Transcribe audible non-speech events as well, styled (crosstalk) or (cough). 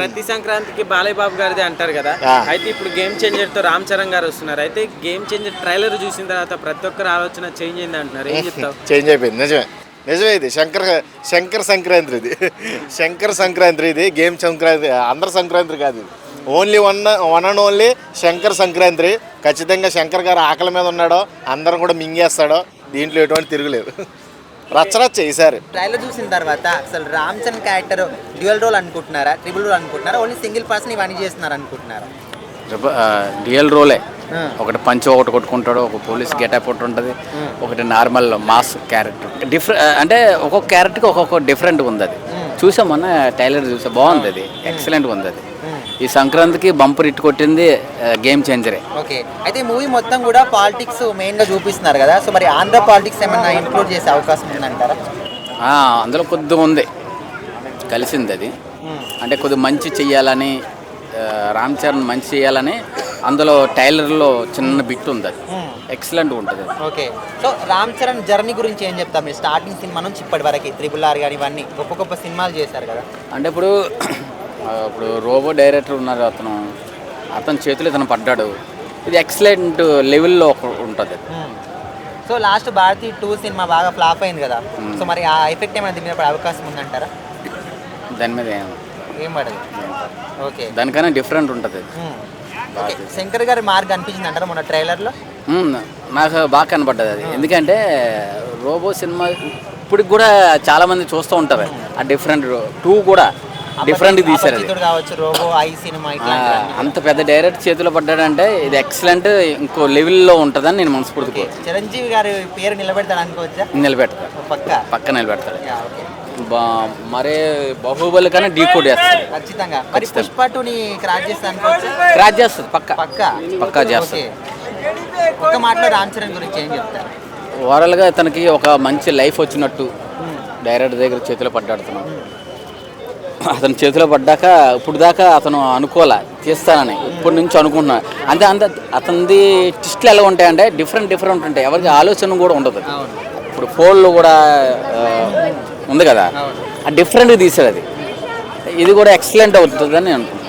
ప్రతి సంక్రాంతికి బాలయ్య బాబు గారిది అంటారు కదా. అయితే ఇప్పుడు గేమ్ చేంజర్తో రామ్ చరణ్ గారు వస్తున్నారు. అయితే గేమ్ చేంజర్ ట్రైలర్ చూసిన తర్వాత ప్రతి ఒక్కరు ఆలోచన చేంజ్ అయింది అంటున్నారు. ఏం (laughs) చెప్తావు? చేంజ్ అయిపోయింది. నిజమే. నిజమే ఇది. శంకర్ శంకర్ సంక్రాంతి ఇది. (laughs) శంకర్ సంక్రాంతి ఇది. గేమ్ సంక్రాంతి అందరు సంక్రాంతి కాదు ఇది. Only one one and only Shankar Sankranti. ఖచ్చితంగా శంకర్ గారు ఆకలి మీద ఉన్నాడో అందరం కూడా మింగేస్తాడో దీంట్లో ఎటువంటి తిరుగులేదు. (laughs) రచ్చరచ్చ ఈసారి ట్రైలర్ చూసిన తర్వాత అసలు Ram Charan character dual role అనుకుంటున్నారా ట్రిపుల్ రోల్ అనుకుంటున్నారా ఓన్లీ సింగిల్ పర్సన్ ఇవన్నీ చేస్తున్నారు అనుకుంటున్నారా? రియల్ రోలే. ఒకటి పంచ్ ఒకటి కొట్టుకుంటాడు ఒక పోలీస్ గెటప్ ఒకటి ఉంటుంది ఒకటి నార్మల్ మాస్ క్యారెక్టర్. డిఫరెంట్ అంటే ఒక్కొక్క క్యారెక్టర్కి ఒక్కొక్క డిఫరెంట్ ఉంది అది చూసాం మొన్న టైలర్ చూసా బాగుంది అది ఎక్సలెంట్గా ఉంది అది ఈ సంక్రాంతికి బంపర్ ఇట్టు కొట్టింది గేమ్ చేంజరే. ఓకే. అయితే మూవీ మొత్తం కూడా పాలిటిక్స్ మెయిన్గా చూపిస్తున్నారు కదా. సో మరి ఆంధ్ర పాలిటిక్స్ ఏమన్నా ఇంక్లూడ్ చేసే అవకాశం ఉందంటారా? అందులో కొద్దిగా ఉంది. కలిసింది అది. అంటే కొద్దిగా మంచి చెయ్యాలని రామ్ చరణ్ మంచి చేయాలని అందులో టైలర్లో చిన్న బిట్ ఉంది అది. ఎక్సలెంట్ ఉంటుంది okay. So Ram Charan journey గురించి ఏం చెప్తాం? మీరు స్టార్టింగ్ సినిమా నుంచి ఇప్పటి వరకు త్రిబుల్ ఆర్ కానీ ఇవన్నీ గొప్ప గొప్ప సినిమాలు చేశారు కదా. అంటే ఇప్పుడు ఇప్పుడు రోబో డైరెక్టర్ ఉన్నారు అతను. అతని చేతిలో ఇతను పడ్డాడు. ఇది ఎక్సలెంట్ లెవెల్లో ఉంటుంది. So last Bharati two cinema బాగా ఫ్లాప్ అయింది కదా. సో మరి ఆ ఎఫెక్ట్ ఏమైనా దీని మీద పడే అవకాశం ఉందంటారా? దాని మీద ఏం. ఏం పడదు. ఓకే. దానికన్నా డిఫరెంట్ ఉంటుంది శంకర్ గారి మార్క్ అనిపించింది అంటారా మొన్న ట్రైలర్లో. నాకు బాగా కనపడ్డది అది. ఎందుకంటే రోబో సినిమా ఇప్పటికి కూడా చాలా మంది చూస్తూ ఉంటారు. ఆ డిఫరెంట్ టూ కూడా. డిఫరెంట్ తీశారు అంత పెద్ద డైరెక్ట్ చేతిలో పడ్డాడంటే ఇది ఎక్సలెంట్ ఇంకో లెవెల్లో ఉంటుందని నేను మనస్ఫూర్తి చిరంజీవి గారి పేరు నిలబెడతాడు అనుకోవచ్చా? నిలబెడతాడు. పక్క. పక్క నిలబెడతాడు. మరే బాహుబలి కానీ డీ కోడ్ చేస్తాడు. ఖచ్చితంగా. పుష్ప టూని క్రాచ్ చేస్తుంది పక్క. పక్క. పక్కా ఒక్క మాటలో రామ్ చరణ్ గురించి ఏం చెప్తారు? ఓవరాల్గా ఇతనికి ఒక మంచి లైఫ్ వచ్చినట్టు డైరెక్టర్ దగ్గర చేతిలో పడ్డాడుతున్నాం అతని చేతిలో పడ్డాక ఇప్పుడు దాకా అతను అనుకోలే తీస్తానని. ఇప్పటి నుంచి అనుకుంటున్నా. అంటే అంత అతనిది ట్విస్ట్లు ఎలా ఉంటాయంటే డిఫరెంట్ డిఫరెంట్ ఉంటాయి. ఎవరికి ఆలోచన కూడా ఉండదు. ఇప్పుడు ఫోన్లో కూడా ఉంది కదా? ఆ డిఫరెంట్గా తీసాడు అది. ఇది కూడా ఎక్సలెంట్ అవుతుందని నేను అనుకుంటున్నాను